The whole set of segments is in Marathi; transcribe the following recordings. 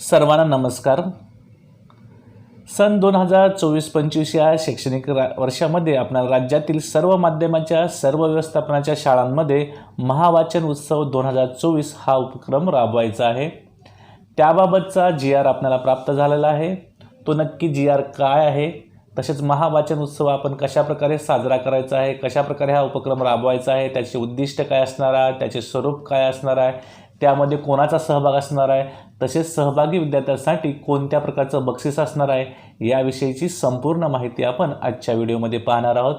सर्वांना नमस्कार. सन दोन हजार चोवीस पंचवीस या शैक्षणिक रा वर्षामध्ये आपल्या राज्यातील सर्व माध्यमाच्या सर्व व्यवस्थापनाच्या शाळांमध्ये महावाचन उत्सव दोन हजार चोवीस हा उपक्रम राबवायचा आहे. त्याबाबतचा जी आर आपल्याला प्राप्त झालेला आहे. तो नक्की जी आर काय आहे? तसेच महावाचन उत्सव आपण कशाप्रकारे साजरा करायचा आहे? कशाप्रकारे हा उपक्रम राबवायचा आहे? त्याचे उद्दिष्ट काय असणार आहे? त्याचे स्वरूप काय असणार आहे? त्यामध्ये कोणाचा सहभाग असणार आहे? तसेच सहभागी विद्यार्थ्यांसाठी कोणत्या प्रकारचं बक्षीस असणार आहे? याविषयीची संपूर्ण माहिती आपण आजच्या व्हिडिओमध्ये पाहणार आहोत.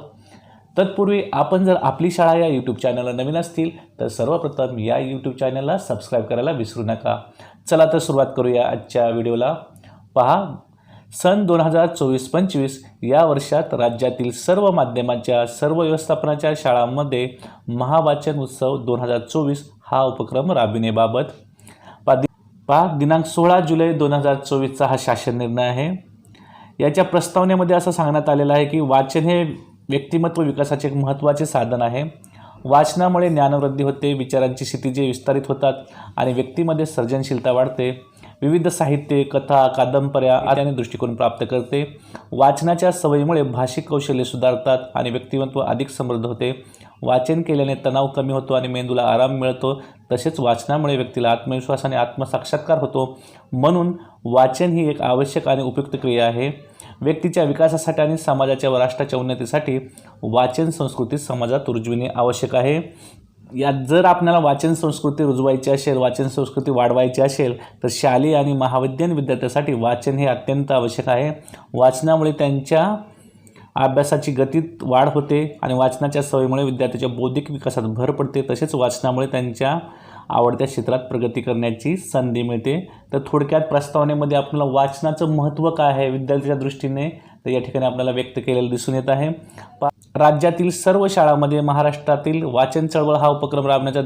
तत्पूर्वी आपण जर आपली शाळा या यूट्यूब चॅनलला नवीन असतील तर सर्वप्रथम या यूट्यूब चॅनलला सबस्क्राईब करायला विसरू नका. चला तर सुरुवात करूया आजच्या व्हिडिओला. पहा सन दोन हजार चोवीस पंचवीस या वर्षात राज्यातील सर्व माध्यमांच्या सर्व व्यवस्थापनाच्या शाळांमध्ये महावाचन उत्सव दोन हजार चोवीस हा उपक्रम राबविण्याबाबत. पा दि पहा दिनांक सोळा जुलै दोन हजार चोवीसचा हा शासन निर्णय आहे. याच्या प्रस्तावनेमध्ये असं सांगण्यात आलेलं आहे की वाचन हे व्यक्तिमत्व विकासाचे एक महत्त्वाचे साधन आहे. वाचनामुळे ज्ञानवृद्धी होते विचारांची क्षितिजे विस्तारित होतात आणि व्यक्तीमध्ये सर्जनशीलता वाढते. विविध साहित्य कथा कादंबऱ्या आदी दृष्टिकोन प्राप्त करते. वाचनाच्या सवयीमुळे भाषिक कौशल्य सुधारतात आणि व्यक्तिमत्व अधिक समृद्ध होते. वाचन केल्याने तणाव कमी होतो आणि मेंदूला आराम मिळतो. तसेच वाचनामुळे व्यक्तीला आत्मविश्वास आणि आत्मसाक्षात्कार होतो. म्हणून वाचन ही एक आवश्यक आणि उपयुक्त क्रिया आहे. व्यक्तीच्या विकासासाठी आणि समाजाच्या व राष्ट्राच्या उन्नतीसाठी वाचन संस्कृती समाजात रुजविणे आवश्यक आहे. यात जर आपल्याला वाचन संस्कृती रुजवायची असेल वाचन संस्कृती वाढवायची असेल तर शालेय आणि महाविद्यालयीन विद्यार्थ्यासाठी वाचन हे अत्यंत आवश्यक आहे. वाचनामुळे त्यांच्या अभ्यासाची गतीत वाढ होते आणि वाचनाच्या सवयीमुळे विद्यार्थ्याच्या बौद्धिक विकासात भर पडते. तसेच वाचनामुळे त्यांच्या आवडत्या क्षेत्रात प्रगती करण्याची संधी मिळते. तर थोडक्यात प्रस्तावनेमध्ये आपल्याला वाचनाचं महत्त्व काय आहे विद्यार्थ्याच्या दृष्टीने? तर या ठिकाणी आपल्याला व्यक्त केलेलं दिसून येत आहे. राज्यातील सर्व शाळांमध्ये महाराष्ट्रातील वाचन चळवळ हा उपक्रम राबण्याचा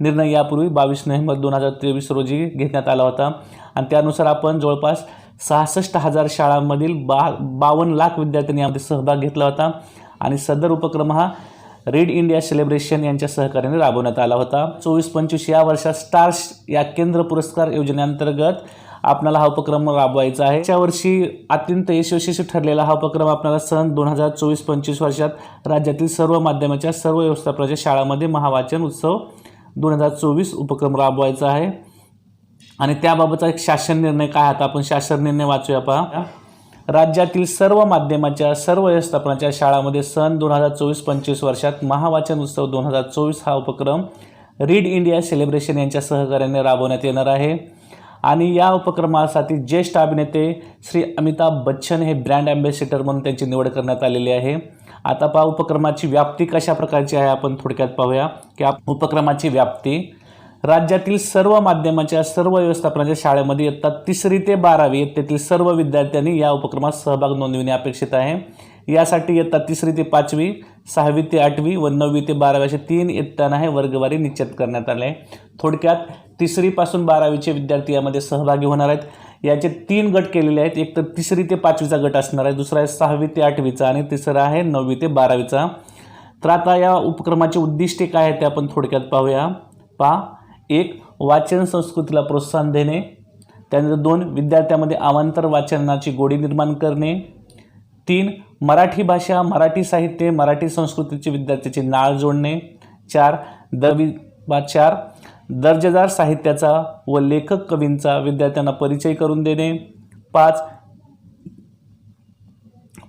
निर्णय यापूर्वी बावीस नोव्हेंबर दोन हजार तेवीस रोजी घेण्यात आला होता. आणि त्यानुसार आपण जवळपास सहासष्ट हजार शाळांमधील बा बावन्न लाख विद्यार्थ्यांनी यामध्ये सहभाग घेतला होता. आणि सदर उपक्रम हा रीड इंडिया सेलिब्रेशन यांच्या सहकार्याने राबवण्यात आला होता. चोवीस पंचवीस या वर्षात स्टार्स या केंद्र पुरस्कार योजनेअंतर्गत आपणाला हा उपक्रम राबवायचा आहे. या वर्षी अत्यंत यशस्वी ठरलेला हा उपक्रम आपल्याला सन दोन हजार चोवीस पंचवीस वर्षात राज्यातील सर्व माध्यमाच्या सर्व व्यवस्थापनाच्या शाळांमध्ये महावाचन उत्सव दोन हजार चोवीस उपक्रम राबवायचा आहे. आणि त्याबाबतचा एक शासन निर्णय काय आता आपण शासन निर्णय वाचूया पहा. राज्यातील सर्व माध्यमाच्या सर्व व्यवस्थापनाच्या शाळामध्ये सन दोन हजार चोवीस पंचवीस वर्षात महावाचन उत्सव दोन हजार चोवीस हा उपक्रम रीड इंडिया सेलिब्रेशन यांच्या सहकार्याने राबवण्यात येणार आहे. आणि या उपक्रमासाठी ज्येष्ठ अभिनेते श्री अमिताभ बच्चन हे ब्रँड अँबॅसेडर म्हणून त्यांची निवड करण्यात आलेली आहे. आता पहा उपक्रमाची व्याप्ती कशा प्रकारची आहे आपण थोडक्यात पाहूया. की आप उपक्रमाची व्याप्ती राज्यातील सर्व माध्यमाच्या सर्व व्यवस्थापनाच्या शाळेमध्ये इयत्ता तिसरी ते बारावी इयत्तेतील सर्व विद्यार्थ्यांनी या उपक्रमात सहभाग नोंदविणे अपेक्षित आहे. यासाठी इयत्ता तिसरी ते पाचवी सहावी ते आठवी व नववी ते बारावी असे तीन इयत्तांना हे वर्गवारी निश्चित करण्यात आले. आहे थोडक्यात तिसरीपासून बारावीचे विद्यार्थी यामध्ये सहभागी होणार आहेत. याचे तीन गट केलेले आहेत. एक तर तिसरी ते पाचवीचा गट असणार आहे. दुसरा आहे सहावी ते आठवीचा आणि तिसरा आहे नववी ते बारावीचा. तर आता या उपक्रमाचे उद्दिष्टे काय आहेत ते आपण थोडक्यात पाहूया. पहा एक वाचन संस्कृतीला प्रोत्साहन देणे. त्यानंतर दोन विद्यार्थ्यामध्ये आवांतर वाचनाची गोडी निर्माण करणे. तीन मराठी भाषा मराठी साहित्य मराठी संस्कृतीचे विद्यार्थ्याचे नाळ जोडणे. चार दवी बा चार दर्जेदार साहित्याचा व लेखक कवींचा विद्यार्थ्यांना परिचय करून देणे. पाच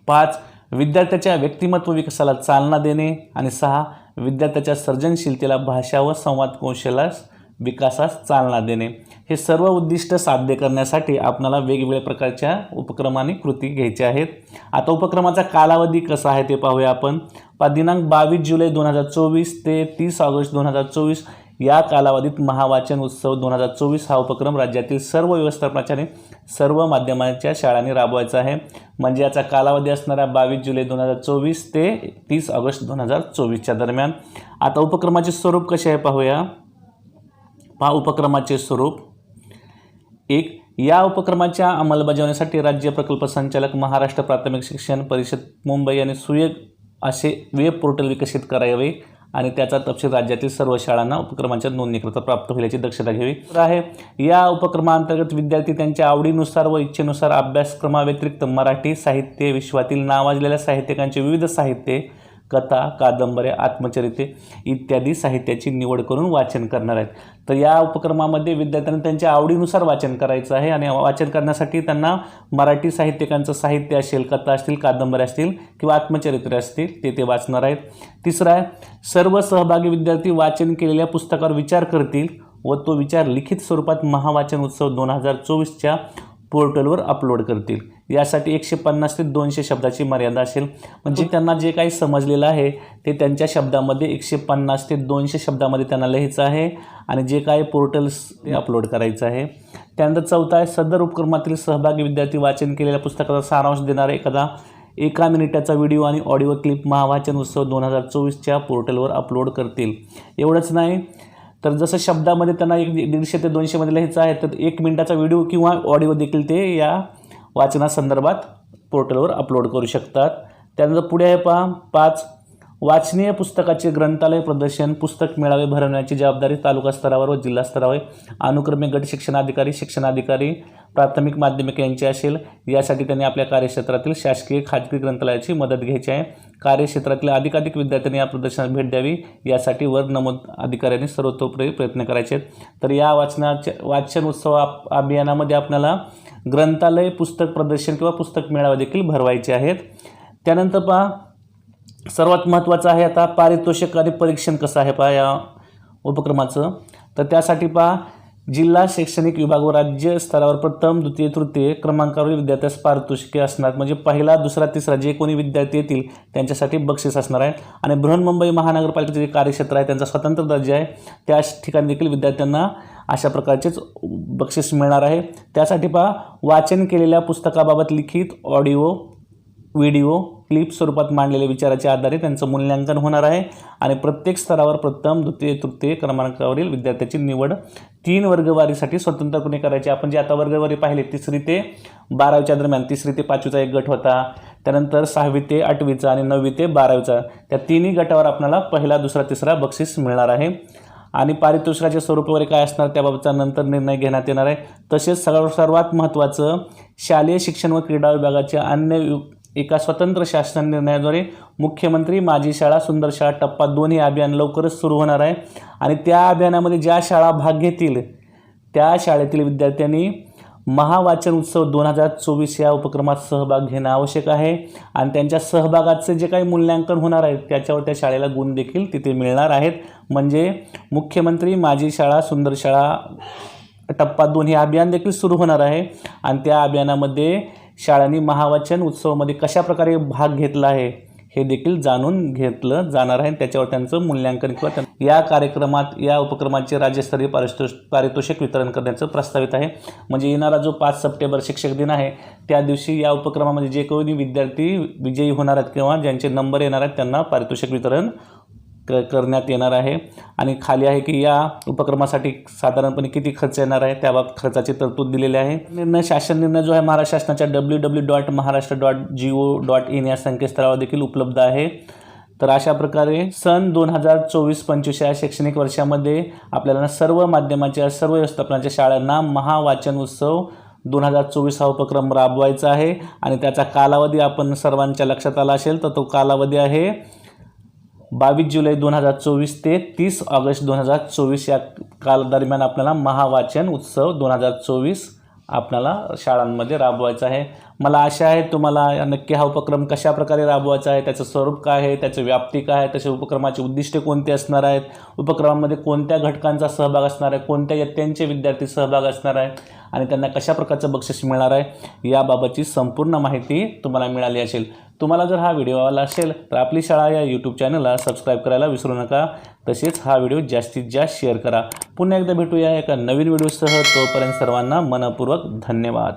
पाच विद्यार्थ्याच्या व्यक्तिमत्व विकासाला चालना देणे. आणि सहा विद्यार्थ्याच्या सर्जनशीलतेला भाषा व संवाद कौशल्यास विकासास चालना देणे. हे सर्व उद्दिष्ट साध्य करण्यासाठी आपल्याला वेगवेगळ्या प्रकारच्या उपक्रमाने कृती घ्यायच्या आहेत. आता उपक्रमाचा कालावधी कसा आहे ते पाहूया आपण. पा दिनांक बावीस जुलै दोन हजार चोवीस ते तीस ऑगस्ट दोन हजार चोवीस या कालावधीत महावाचन उत्सव दोन हजार चोवीस हा उपक्रम राज्यातील सर्व व्यवस्थापनाच्याने सर्व माध्यमांच्या शाळांनी राबवायचा आहे. म्हणजे याचा कालावधी असणारा बावीस जुलै दोन हजार चोवीस ते तीस ऑगस्ट दोन हजार चोवीसच्या दरम्यान. आता उपक्रमाचे स्वरूप कसे आहे पाहूया. पहा उपक्रमाचे स्वरूप. एक या उपक्रमाच्या अंमलबजावणीसाठी राज्य प्रकल्प संचालक महाराष्ट्र प्राथमिक शिक्षण परिषद मुंबई आणि सुयोग असे वेब पोर्टल विकसित करावे आणि त्याचा तपशील राज्यातील सर्व शाळांना उपक्रमांच्या नोंदणीकरता प्राप्त होईल याची दक्षता घ्यावी. आहे या उपक्रमाअंतर्गत विद्यार्थी त्यांच्या आवडीनुसार व इच्छेनुसार अभ्यासक्रमाव्यतिरिक्त मराठी साहित्य विश्वातील नावाजलेल्या साहित्यिकांचे विविध साहित्य कथा कादंबऱ्या आत्मचरित्रे इत्यादी साहित्याची निवड करून वाचन करणार आहेत. तर या उपक्रमामध्ये विद्यार्थ्यांना त्यांच्या आवडीनुसार वाचन करायचं आहे आणि वाचन करण्यासाठी त्यांना मराठी साहित्यिकांचं साहित्य असेल कथा असतील कादंबऱ्या असतील किंवा आत्मचरित्रे असतील ते ते वाचणार आहेत. तिसरं आहे सर्व सहभागी विद्यार्थी वाचन केलेल्या पुस्तकावर विचार करतील व तो विचार लिखित स्वरूपात महावाचन उत्सव दोन हजार चोवीसच्या पोर्टलवर अपलोड करतील. यासाठी एकशे पन्नास ते दोनशे शब्दाची मर्यादा असेल. म्हणजे त्यांना जे काही समजलेलं आहे ते त्यांच्या शब्दामध्ये एकशे पन्नास ते दोनशे शब्दामध्ये त्यांना लिहायचं आहे आणि जे काही पोर्टल्स ते अपलोड करायचं आहे. त्यानंतर चौथा आहे सदर उपक्रमातील सहभागी विद्यार्थी वाचन केलेल्या पुस्तकाचा सारांश देणारा एखादा एका मिनिटाचा व्हिडिओ आणि ऑडिओ क्लिप महावाचन उत्सव दोन हजार चोवीसच्या पोर्टलवर अपलोड करतील. एवढंच नाही तर जसं शब्दामध्ये त्यांना एक दीडशे ते दोनशेमध्ये लिहायचं आहे तर एक मिनटाचा व्हिडिओ किंवा ऑडिओ देखील ते या वाचनासंदर्भात पोर्टलवर अपलोड करू शकतात. त्यानंतर पुढे आहे पहा पाच वाचनीय पुस्तकाचे ग्रंथालय प्रदर्शन पुस्तक मेळावे भरवण्याची जबाबदारी तालुका स्तरावर व जिल्हा स्तरावर अनुक्रमे गट शिक्षणाधिकारी शिक्षणाधिकारी प्राथमिक माध्यमिक यांची असेल. यासाठी त्यांनी आपल्या कार्यक्षेत्रातील शासकीय खाजगी ग्रंथालयाची मदत घ्यायची आहे. कार्यक्षेत्रातील अधिकाधिक विद्यार्थ्यांनी या प्रदर्शनात भेट द्यावी. यासाठी वर नमूद अधिकाऱ्यांनी सर्वतोपरी प्रयत्न करायचे आहेत. तर या वाचनाच्या वाचन उत्सव आप- अभियानामध्ये आपल्याला ग्रंथालय पुस्तक प्रदर्शन किंवा पुस्तक मेळावा देखील भरवायचे आहेत. त्यानंतर पहा सर्वात महत्त्वाचं आहे आता पारितोषिक आणि परीक्षण कसं आहे पहा या उपक्रमाचं. तर त्यासाठी पहा जिल्हा शैक्षणिक विभाग व राज्य स्तरावर प्रथम द्वितीय तृतीय क्रमांकावरील विद्यार्थ्यास पारितोषिके असणार. म्हणजे पहिला दुसरा तिसरा जे कोणी विद्यार्थी येतील त्यांच्यासाठी बक्षीस असणार आहे. आणि बृहन्मुंबई महानगरपालिकेचे जे कार्यक्षेत्र आहे त्यांचा स्वतंत्र दर्जा आहे. त्या ठिकाणी देखील विद्यार्थ्यांना अशा प्रकारचेच बक्षीस मिळणार आहे. त्यासाठी पहा वाचन केलेल्या पुस्तकाबाबत लिखित ऑडिओ व्हिडिओ क्लिप स्वरूपात मांडलेल्या विचाराच्या आधारे त्यांचं मूल्यांकन होणार आहे. आणि प्रत्येक स्तरावर प्रथम द्वितीय तृतीय क्रमांकावरील विद्यार्थ्याची निवड तीन वर्गवारीसाठी स्वतंत्रपणे करायची. आपण जे आता वर्गवारी पाहिले तिसरी ते बारावीच्या दरम्यान तिसरी ते पाचवीचा एक गट होता. त्यानंतर सहावी ते आठवीचा आणि नववी ते बारावीचा. त्या तिन्ही गटावर आपल्याला पहिला दुसरा तिसरा बक्षीस मिळणार आहे. आणि पारितोषिकाच्या स्वरूप वगैरे काय असणार त्याबाबतचा नंतर निर्णय घेण्यात येणार आहे. तसेच सर्व सर्वात महत्त्वाचं शालेय शिक्षण व क्रीडा विभागाच्या अन्य एका स्वतंत्र शासन निर्णयाद्वारे मुख्यमंत्री माझी शाळा सुंदर शाळा टप्पा दोन हे अभियान लवकरच सुरू होणार आहे. आणि त्या अभियानामध्ये ज्या शाळा भाग घेतील त्या शाळेतील विद्यार्थ्यांनी महावाचन उत्सव दोन हजार चोवीस या उपक्रमात सहभाग घेणं आवश्यक आहे. आणि त्यांच्या सहभागाचं जे काही मूल्यांकन होणार आहे त्याच्यावर त्या शाळेला गुण देखील तिथे मिळणार आहेत. म्हणजे मुख्यमंत्री माझी शाळा सुंदर शाळा टप्पा दोन हे अभियान देखील सुरू होणार आहे. आणि त्या अभियानामध्ये शाळांनी महावाचन उत्सवामध्ये कशाप्रकारे भाग घेतला आहे हे देखील जाणून घेतलं जाणार आहे. त्याच्यावर त्यांचं मूल्यांकन किंवा त्यां- या कार्यक्रमात या उपक्रमाचे राज्यस्तरीय पारितोष पारितोषिक वितरण करण्याचं प्रस्तावित आहे. म्हणजे येणारा जो पाच सप्टेंबर शिक्षक दिन आहे त्या दिवशी या उपक्रमामध्ये जे कोणी विद्यार्थी विजयी होणार आहेत किंवा ज्यांचे नंबर येणार आहेत त्यांना पारितोषिक वितरण क करण्यात येणार आहे. आणि खाली आहे की या उपक्रमासाठी साधारणपणे किती खर्च येणार आहे त्याबाबत खर्चाची तरतूद दिलेली आहे. निर्णय शासन निर्णय जो आहे महाराष्ट्र शासनाच्या W W dot Maharashtra dot G O dot in या संकेतस्थळावर देखील उपलब्ध आहे. तर अशा प्रकारे सन दोन हजार चोवीस पंचवीस या शैक्षणिक वर्षामध्ये आपल्याला सर्व माध्यमाच्या सर्व व्यवस्थापनाच्या शाळांना महावाचन उत्सव दोन हजार चोवीस हा उपक्रम राबवायचा आहे. आणि त्याचा कालावधी आपण सर्वांच्या लक्षात आला असेल तर तो कालावधी आहे बावीस जुलै दोन हजार चोवीस ते तीस ऑगस्ट दोन हजार चोवीस या कालदरम्यान आपल्याला महावाचन उत्सव दोन हजार चोवीस आपल्याला शाळांमध्ये राबवायचा आहे. मला आशा आहे तुम्हाला नक्की हा उपक्रम कशा प्रकारे राबवायचा आहे त्याचं स्वरूप काय आहे त्याचं व्याप्ती काय आहे तसे उपक्रमाचे उद्दिष्टे कोणते असणार आहेत उपक्रमामध्ये कोणत्या घटकांचा सहभाग असणार आहे कोणत्या यत्त्यांचे विद्यार्थी सहभाग असणार आहे आणि त्यांना कशा प्रकारचं बक्षीस मिळणार आहे याबाबतची संपूर्ण माहिती तुम्हाला मिळाली असेल. तुम्हाला जर हा व्हिडिओ आवडला असेल तर आपली शाळा या यूट्यूब चॅनलला सबस्क्राईब करायला विसरू नका. तसेच हा व्हिडिओ जास्तीत जास्त शेअर करा. पुन्हा एकदा भेटूया एका नवीन व्हिडिओसह. तोपर्यंत सर्वांना मनपूर्वक धन्यवाद.